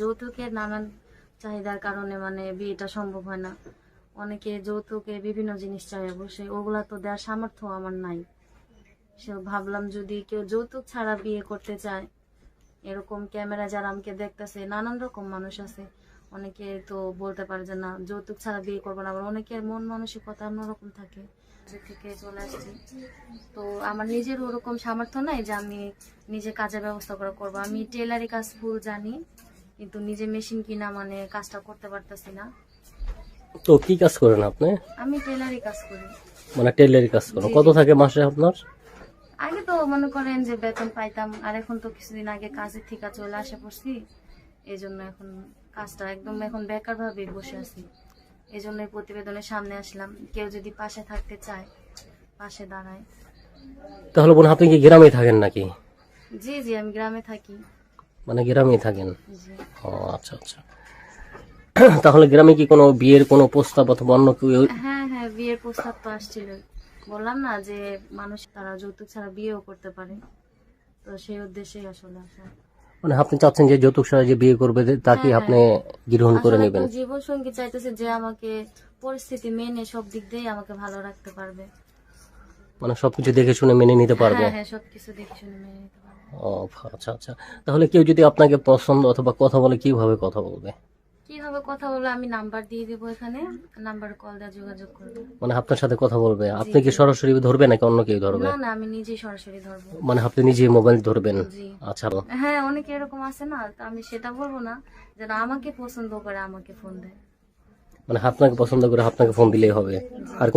যৌতুকের নানান চাহিদার কারণে মানে বিয়েটা সম্ভব হয় না। অনেকে যৌতুকে বিভিন্ন জিনিস চায় অবশ্যই, ওগুলা তো দেওয়ার সামর্থ্য আমার নাই। সে ভাবলাম যদি কেউ যৌতুক ছাড়া বিয়ে করতে চায়, এরকম ক্যামেরা যারা আমাকে দেখতেছে, নানান রকম মানুষ আছে, অনেকে তো বলতে পারে যে না, যৌতুক ছাড়া বিয়ে করব না। আবার অনেকের মন মানসিকতা অন্যরকম থাকে থেকে চলে আসছি। তো আমার নিজের ওরকম সামর্থ্য নাই যে আমি নিজে কাজের ব্যবস্থা করে করব। আমি টেলারি কাজ ফুল জানি। কিন্তু নিজে মেশিন কিনা মানে কাজটা করতে পারতেছি না। তো কি কাজ করেন আপনি? আমি টেলারি কাজ করি। মানে টেলারি কাজ করেন। কত থাকে মাসে আপনার? আগে তো মনে করেন যে বেতন পাইতাম আর এখন তো কিছুদিন আগে কাজের ঠিকা চলে আসে পড়ছি। এই জন্য এখন কাজটা একদম এখন বেকার ভাবে বসে আছি। এই জন্য প্রতিবেদনের সামনে আসলাম। কেউ যদি পাশে থাকতে চায় পাশে দাঁড়ায়। তাহলে বোন আপনি কি গ্রামে থাকেন নাকি? জি জি আমি গ্রামে থাকি। মানে গ্রামেই থাকেন? ও আচ্ছা আচ্ছা। তাহলে গ্রামে কি কোনো বিয়ের কোনো প্রস্তাব অথবা অন্য কেউ হ্যাঁ হ্যাঁ বিয়ের প্রস্তাব তো আসছিল। বললাম না যে মানুষ তারা যৌতুক ছাড়া বিয়েও করতে পারে। তো সেই উদ্দেশ্যেই আসলে আসা। মানে আপনি চাচ্ছেন যে যৌতুক ছাড়া যে বিয়ে করবে তাকে হ্যাঁ, আপনি গ্রহণ করে নেবেন? জীবন সঙ্গী চাইতেছে যে আমাকে পরিস্থিতি মেনে সব দিক দিয়েই আমাকে ভালো রাখতে পারবে। মানে সবকিছু দেখে শুনে মেনে নিতে পারবে। হ্যাঁ হ্যাঁ সবকিছু দেখে শুনে মেনে নিতে পারবে। ও আচ্ছা আচ্ছা। তাহলে কেউ যদি আপনাকে পছন্দ অথবা কথা বলে কীভাবে কথা বলবে? কীভাবে কথা বলব? আমি নাম্বার দিয়ে দেবো এখানে। নাম্বার কল দিয়ে যোগাযোগ করবে। মানে আপনার সাথে কথা বলবে। আপনি কি সরাসরি ধরবে নাকি অন্য কেউ ধরবে? না না আমি নিজেই সরাসরি ধরবো। মানে আপনি নিজে মোবাইল ধরবেন? আচ্ছা। হ্যাঁ অনেকে এরকম আছে না তো আমি সেটা বলব না। যেন আমাকে পছন্দ করে আমাকে ফোন দেয়। মানে আপনাকে পছন্দ করে আপনাকে ফোন দিলেই হবে। আর